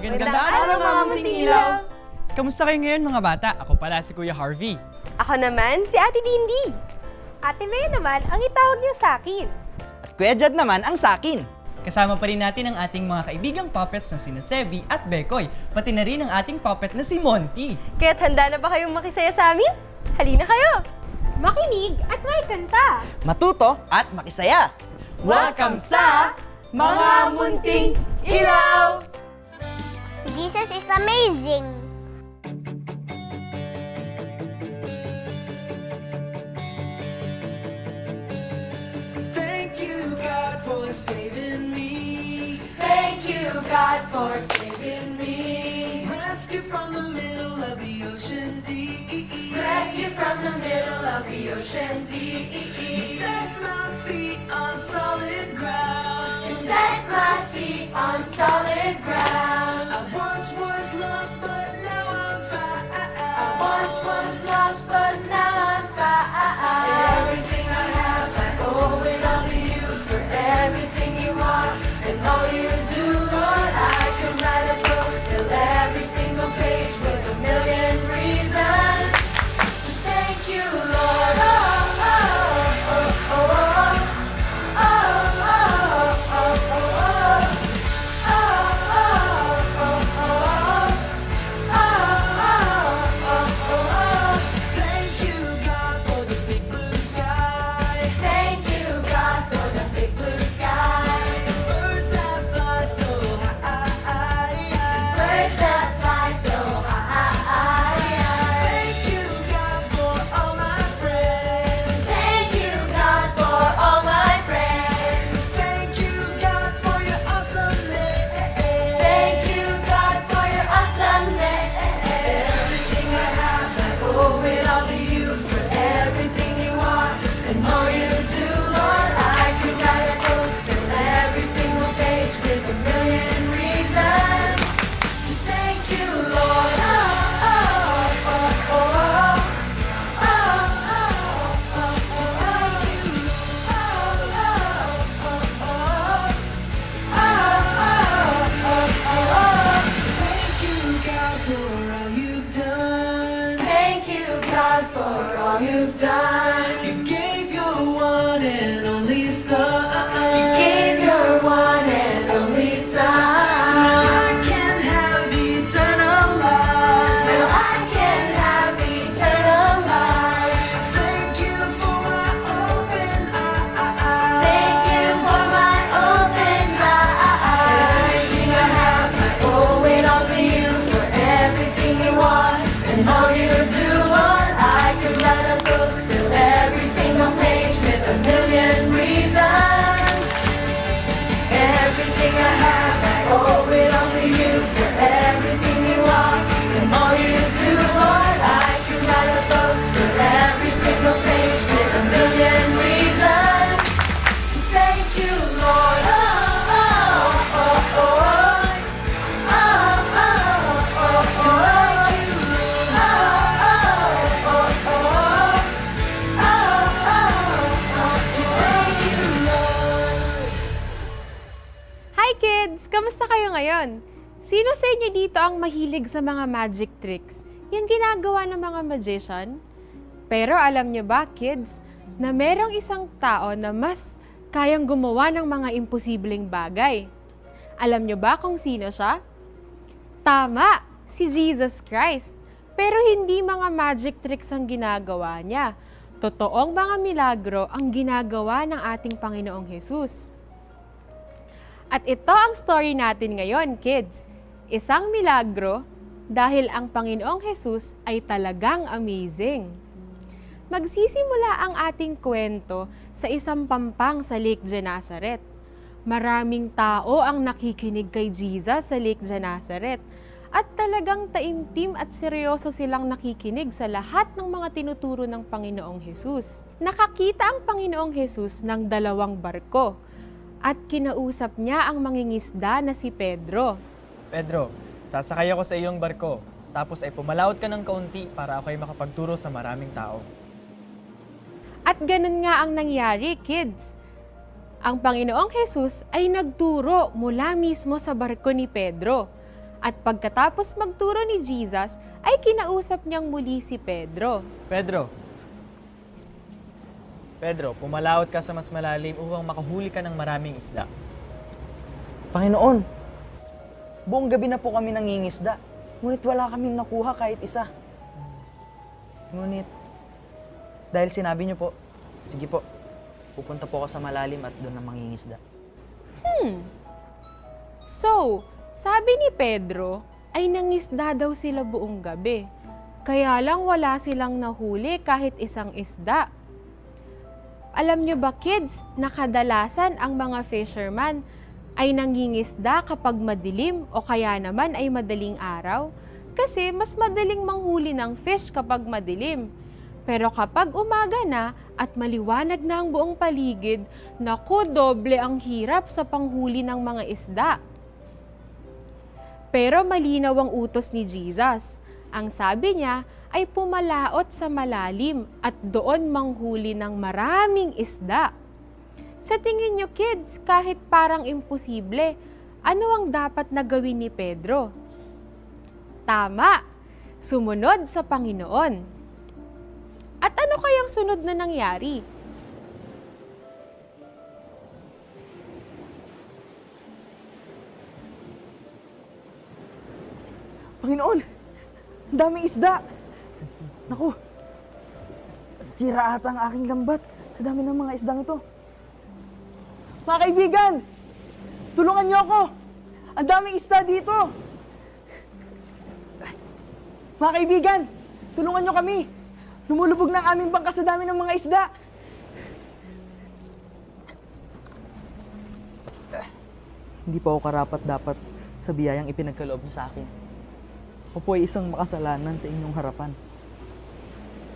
Magandang araw araw, mga munting ilaw! Kamusta kayo ngayon mga bata? Ako pala si Kuya Harvey. Ako naman, si Ate Dindi. Ate May naman, ang itawag niyo sa akin. At Kuya Jad naman ang sakin. Kasama pa rin natin ang ating mga kaibigang puppets na sina Sebi at Bekoy, pati na rin ang ating puppet na si Monty. Kaya't handa na ba kayong makisaya sa amin? Halina kayo! Makinig at may kanta. Matuto at makisaya. Welcome sa Mga Munting Ilaw! Jesus is amazing. Thank you, God, for saving me. Thank you, God, for saving me. Rescue from the middle of the ocean deep. Rescue from the middle of the ocean deep. Set my feet on solid ground. You set my feet on solid ground. Ngayon? Sino sa inyo dito ang mahilig sa mga magic tricks? Yung ginagawa ng mga magician? Pero alam nyo ba, kids, na merong isang tao na mas kayang gumawa ng mga imposibleng bagay? Alam nyo ba kung sino siya? Tama! Si Jesus Christ! Pero hindi mga magic tricks ang ginagawa niya. Totoong mga milagro ang ginagawa ng ating Panginoong Jesus. At ito ang story natin ngayon, kids. Isang milagro dahil ang Panginoong Jesus ay talagang amazing. Magsisimula ang ating kwento sa isang pampang sa Lake Genesaret. Maraming tao ang nakikinig kay Jesus sa Lake Genesaret at talagang taimtim at seryoso silang nakikinig sa lahat ng mga tinuturo ng Panginoong Jesus. Nakakita ang Panginoong Jesus ng dalawang barko at kinausap niya ang mangingisda na si Pedro. Pedro, sasakay ako sa iyong barko. Tapos ay pumalaot ka ng kaunti para ako ay makapagturo sa maraming tao. At ganun nga ang nangyari, kids. Ang Panginoong Jesus ay nagturo mula mismo sa barko ni Pedro. At pagkatapos magturo ni Jesus, ay kinausap niyang muli si Pedro. Pedro. Pedro, pumalaot ka sa mas malalim upang makahuli ka ng maraming isda. Panginoon, buong gabi na po kami nangingisda. Ngunit wala kaming nakuha kahit isa. Ngunit, dahil sinabi niyo po, sige po, pupunta po ako sa malalim at doon na mangingisda. So, sabi ni Pedro, ay nangisda daw sila buong gabi. Kaya lang wala silang nahuli kahit isang isda. Alam nyo ba kids, na kadalasan ang mga fisherman ay nangingisda kapag madilim o kaya naman ay madaling araw? Kasi mas madaling manghuli ng fish kapag madilim. Pero kapag umaga na at maliwanag na ang buong paligid, naku, doble ang hirap sa panghuli ng mga isda. Pero malinaw ang utos ni Jesus. Ang sabi niya ay pumalaot sa malalim at doon manghuli ng maraming isda. Sa tingin niyo kids, kahit parang imposible, ano ang dapat na gawin ni Pedro? Tama! Sumunod sa Panginoon. At ano kayang sunod na nangyari? Panginoon, ang daming isda! Naku, sira ata ang aking lambat sa dami ng mga isdang ito. Mga kaibigan, tulungan niyo ako! Ang daming isda dito! Mga kaibigan, tulungan niyo kami! Lumulubog na ang aming bangka sa dami ng mga isda! Hindi pa ako karapat dapat sa biyayang ipinagkaloob niyo sa akin. Ako po ay isang makasalanan sa inyong harapan.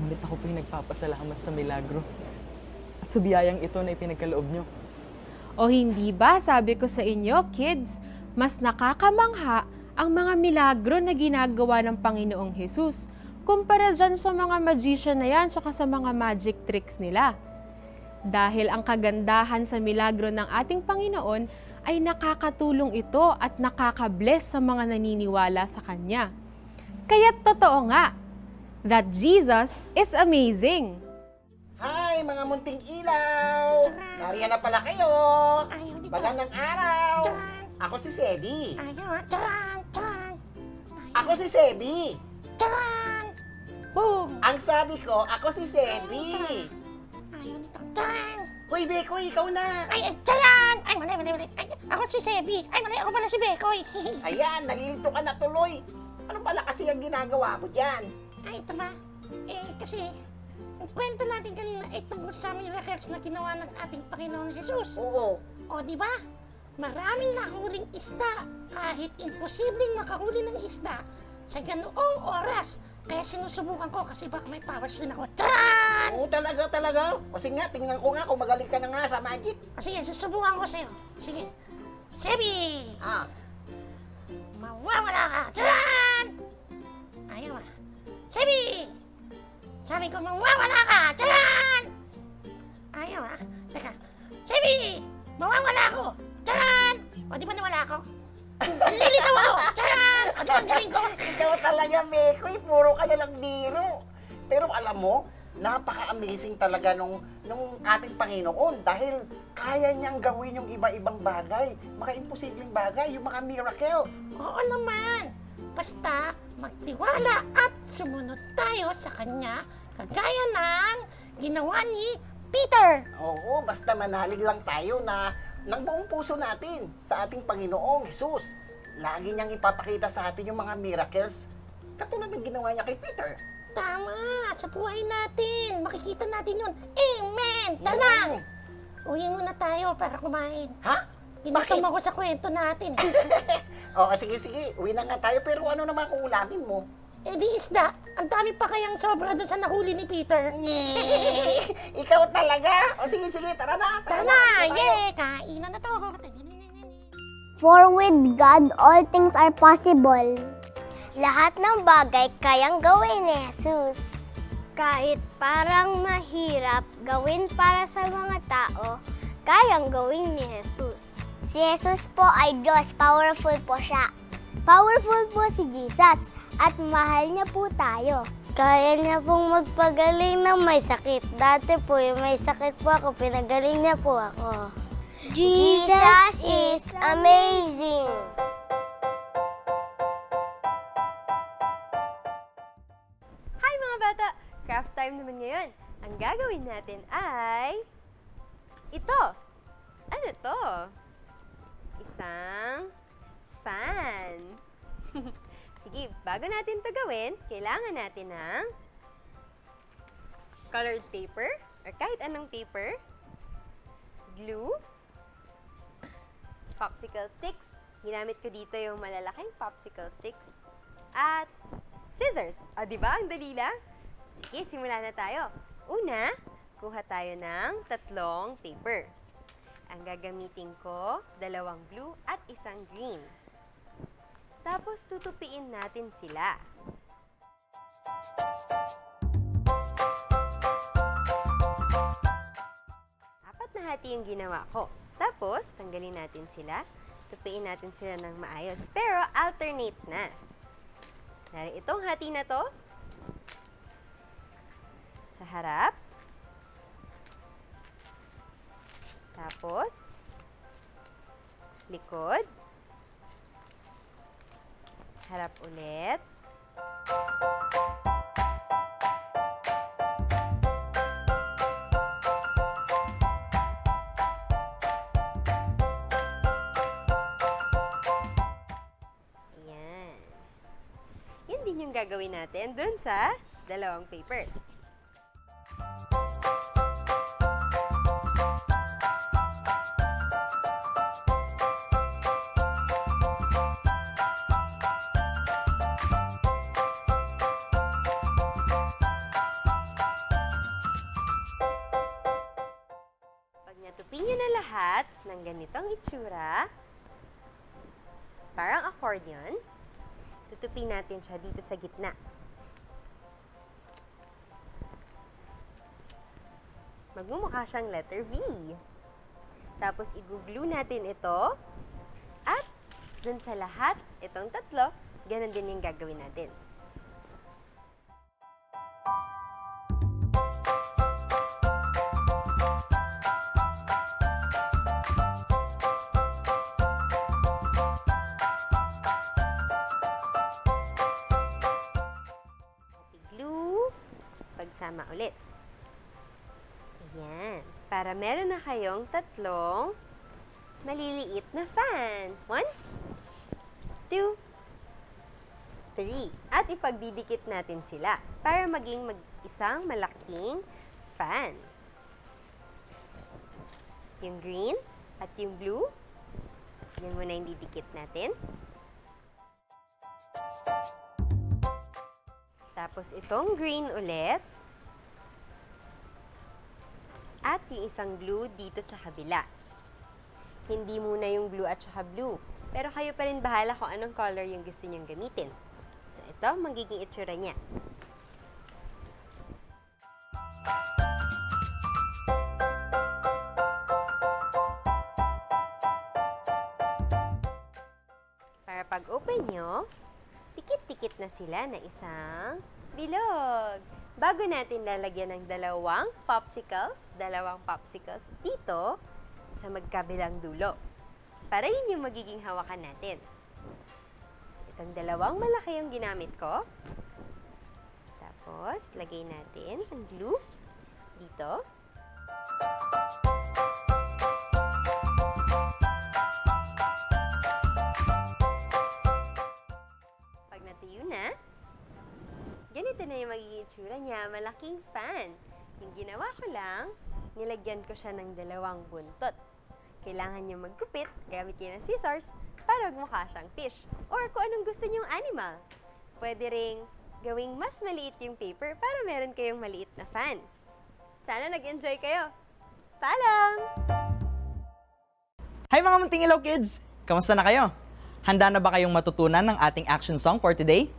Ngunit ako po ay nagpapasalamat sa milagro at sa biyayang ito na ipinagkaloob nyo. O hindi ba, sabi ko sa inyo, kids, mas nakakamangha ang mga milagro na ginagawa ng Panginoong Hesus kumpara dyan sa mga magician na yan tsaka sa mga magic tricks nila. Dahil ang kagandahan sa milagro ng ating Panginoon ay nakakatulong ito at nakakabless sa mga naniniwala sa Kanya. Kaya totoo nga that Jesus is amazing. Hi, mga munting ilaw! Nariyan na pala kayo! Magandang araw! Ako si Sebi. Ako si Sebi. Ang sabi ko, ako si Sebi. Hoy, Bekoy, ikaw na! Ay, ay, tiyan! Ay, mali, mali, mali. Ay, ako si Sebi. Ay, mali, ako pala si Bekoy. Ayan, nalilito ka na tuloy. Ano pala kasi ang ginagawa mo dyan? Ay, ito ba? Eh, kasi, ang kwento natin kanina ay tungkol sa miracles na ginawa ng ating Panginoon Jesus. Oo. O, di ba? Maraming nahuling isda kahit imposibleng makahuli ng isda sa ganoong oras. Kaya sinusubukan ko kasi baka may powers rin ako. Tiyan! Oo, talaga, talaga. Kasi nga, tingnan ko nga kung magaling ka na nga sa magic. O, sige, susubukan ko sa'yo. Sige. Sebi! Ah, Mawawala ka! Tiyan! Ayaw ah. Sebi! Sabi ko, mawawala ka! Tiyan! Ayaw ah. Teka. Sebi! Mawawala ako! Tiyan! O, di ba nawala ako? Lilitaw ako! Tiyan! O, di ba ang galing ko? ikaw talaga, Bekoy. Puro ka na lang biro. Pero alam mo, napaka-amazing talaga nung, nung ating Panginoon dahil kaya niyang gawin yung iba-ibang bagay, mga imposibleng bagay, yung mga miracles. Oo naman! Basta magtiwala at sumunod tayo sa kanya kagaya ng ginawa ni Peter. Oo, basta manalig lang tayo na ng buong puso natin sa ating Panginoong Jesus. Lagi niyang ipapakita sa atin yung mga miracles katulad ng ginawa niya kay Peter. Tama! Sa buhay natin! Makikita natin yun! Amen! Tara! Mm. Uwi muna tayo para kumain. Ha? Ginutom Bakit? ako sa kwento natin. Oo, sige, sige. Uwi na nga tayo. Pero ano naman kung ulamin mo? eh di isda, ang dami pa kayang sobra doon sa nahuli ni Peter. Ikaw talaga? O sige, sige. Tara na. Tara Tara, na! tayo. Yeah! Kainan na to! For with God, all things are possible. Lahat ng bagay kayang gawin ni Jesus. Kahit parang mahirap gawin para sa mga tao, kayang gawin ni Jesus. Si Jesus po ay Diyos, powerful po siya. Powerful po si Jesus at mahal niya po tayo. Kaya niya pong magpagaling ng may sakit. Dati po yung may sakit po ako, pinagaling niya po ako. Jesus is amazing! Hi mga bata! Craft time naman ngayon. Ang gagawin natin ay... Ito! Ano to? Isang fan. Sige, bago natin to gawin, kailangan natin ng colored paper or kahit anong paper, glue, popsicle sticks. Ginamit ko dito yung malalaking popsicle sticks. At scissors. O, di ba? Ang dali lang. Sige, simula na tayo. Una, kuha tayo ng tatlong paper. Ang gagamitin ko, dalawang blue at isang green. Tapos, tutupiin natin sila. Apat na hati yung ginawa ko. Tapos, tanggalin natin sila. Tupiin natin sila ng maayos. Pero, alternate na. Itong hati na to. Sa harap. Tapos, likod. Harap ulit. Ayan. Yan din yung gagawin natin dun sa dalawang paper. Tutupin natin siya dito sa gitna. Magmumukha siyang letter V. Tapos i-glue natin ito at dun sa lahat, itong tatlo, ganun din yung gagawin natin. Meron na kayong tatlong maliliit na fan. One, two, three. At ipagdidikit natin sila para maging mag isang malaking fan. Yung green at yung blue, yan muna yung didikit natin. Tapos itong green ulit. At yung isang glue dito sa kabila. Hindi muna yung blue at saka blue. Pero kayo pa rin bahala kung anong color yung gusto nyong gamitin. So ito, magiging itsura niya. Para pag open nyo, tikit-tikit na sila na isang bilog. Bago natin lalagyan ng dalawang popsicles, dalawang popsicles dito sa magkabilang dulo. Para yun yung magiging hawakan natin. Itong dalawang malaki yung ginamit ko. Tapos, lagay natin ang glue dito. Pag ganito na yung magiging tsura niya, malaking fan. Yung ginawa ko lang, nilagyan ko siya ng dalawang buntot. Kailangan niyo magkupit, gamit kayo ng scissors, para magmukha siyang fish. Or kung anong gusto niyong animal. Pwede ring gawing mas maliit yung paper para meron kayong maliit na fan. Sana nag-enjoy kayo. Paalam! Hi mga munting ilaw kids! Kamusta na kayo? Handa na ba kayong matutunan ng ating action song for today?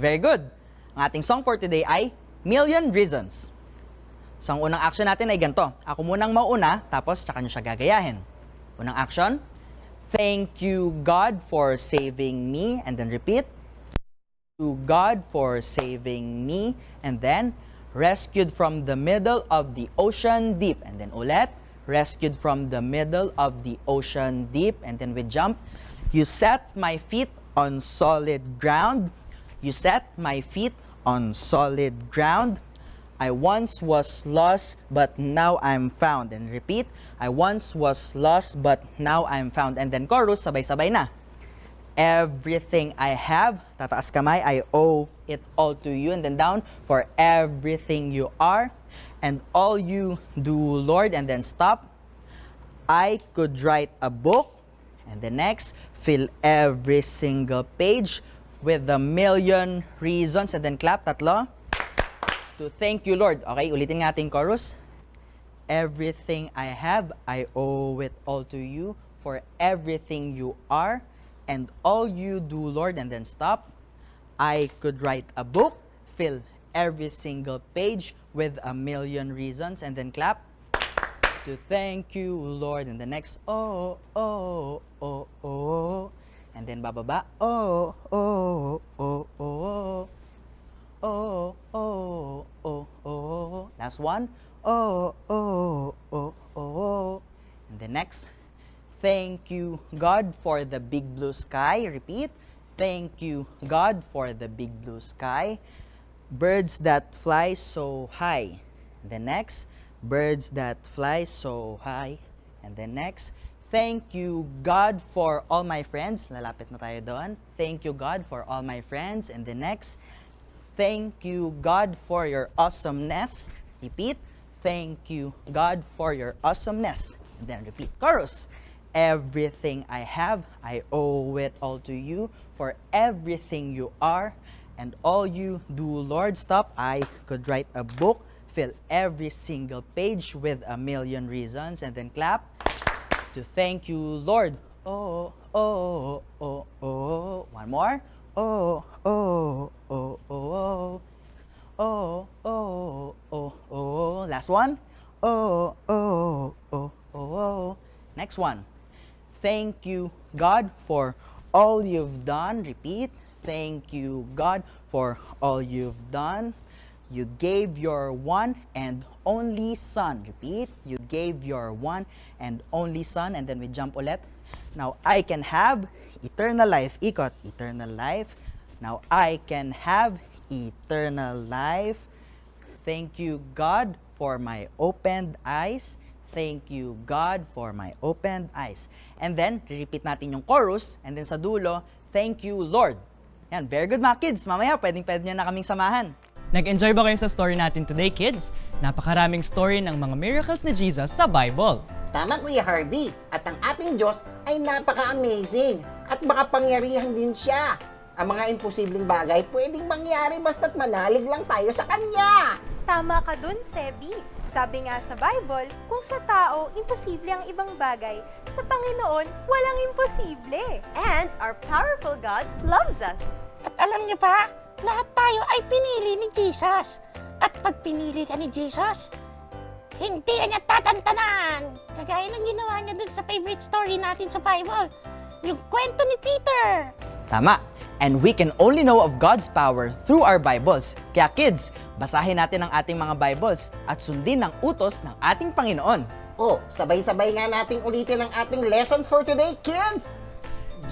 Very good! Ang ating song for today ay Million Reasons. So ang unang action natin ay ganito. Ako munang mauuna, tapos tsaka nyo siya gagayahin. Unang action, Thank you, God, for saving me. And then repeat. To God for saving me. And then, rescued from the middle of the ocean deep. And then ulit, rescued from the middle of the ocean deep. And then we jump. You set my feet on solid ground. You set my feet on solid ground. I once was lost, but now I'm found. And repeat, I once was lost, but now I'm found. And then chorus, sabay-sabay na. Everything I have, tataas kamay, I owe it all to you. And then down, for everything you are, and all you do, Lord. And then stop. I could write a book. And the next, fill every single page with a million reasons. And then clap, tatlo to thank you, Lord. Okay, ulitin nga ating chorus. Everything I have, I owe it all to you. For everything you are, and all you do, Lord, and then stop. I could write a book, fill every single page with a million reasons, and then clap. To thank you, Lord. And the next, oh, oh, oh, oh. And then bababa, oh, oh, oh, oh. Oh, oh, oh, oh. Last one. Oh, oh, oh, oh. And the next. Thank you, God, for the big blue sky. Repeat. Thank you, God, for the big blue sky. Birds that fly so high. The next. Birds that fly so high. And the next. Thank you, God, for all my friends. Lalapit na tayo doon. Thank you, God, for all my friends. And the next. Thank you, God, for your awesomeness. Repeat. Thank you, God, for your awesomeness. And then repeat. Chorus. Everything I have, I owe it all to you. For everything you are and all you do, Lord, stop. I could write a book, fill every single page with a million reasons, and then clap to thank you, Lord. Oh, oh, oh, oh. One more. Oh, oh, oh, oh, oh. Oh, oh, oh. Last one. Oh, oh, oh, oh, oh. Next one. Thank you, God, for all you've done. Repeat. Thank you, God, for all you've done. You gave your one and only son. Repeat. You gave your one and only son. And then we jump ulit. Now I can have eternal life. Ikot, eternal life. Now I can have eternal life. Thank you, God, for my opened eyes. Thank you, God, for my opened eyes. And then, repeat natin yung chorus. And then sa dulo, thank you, Lord. Yan, very good mga kids. Mamaya, pwedeng pwede nyo na kaming samahan. Nag-enjoy ba kayo sa story natin today, kids? Napakaraming story ng mga miracles ni Jesus sa Bible. Tama, Kuya Harvey. At ang ating Diyos ay napaka-amazing. At makapangyarihan din siya. Ang mga imposibleng bagay pwedeng mangyari basta't manalig lang tayo sa Kanya. Tama ka dun, Sebi. Sabi nga sa Bible, kung sa tao, imposible ang ibang bagay, sa Panginoon, walang imposible. And our powerful God loves us. At alam niyo pa, lahat tayo ay pinili ni Jesus. At pag pinili ka ni Jesus, hindi ka niya tatantanan. Kagaya ng ginawa niya dun sa favorite story natin sa Bible. Yung kwento ni Peter. Tama. And we can only know of God's power through our Bibles. Kaya kids, basahin natin ang ating mga Bibles at sundin ang utos ng ating Panginoon. Oh, sabay-sabay nga nating ulitin ang ating lesson for today, kids!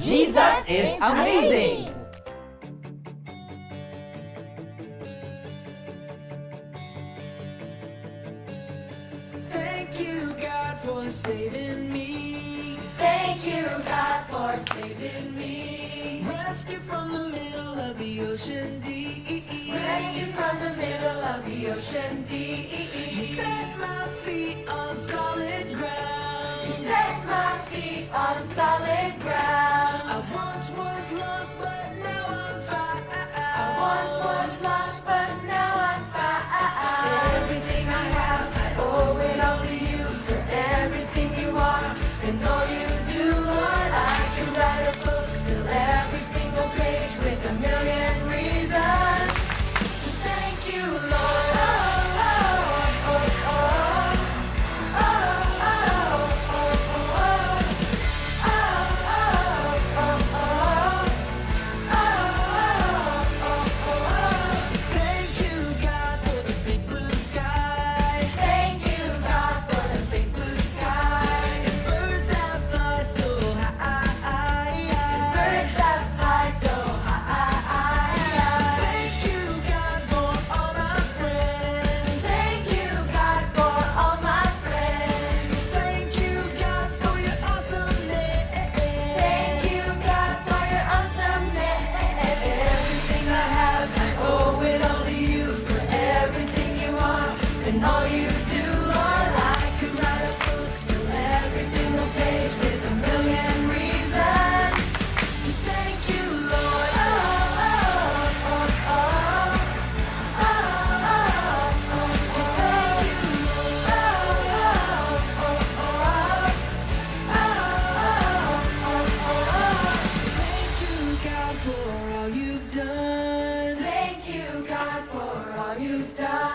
Jesus is amazing! Saving me. Thank you, God, for saving me. Rescue from the middle of the ocean deep. Rescued from the middle of the ocean deep. You set my feet on solid ground. You set my feet on solid ground. I once was lost, but now you've done.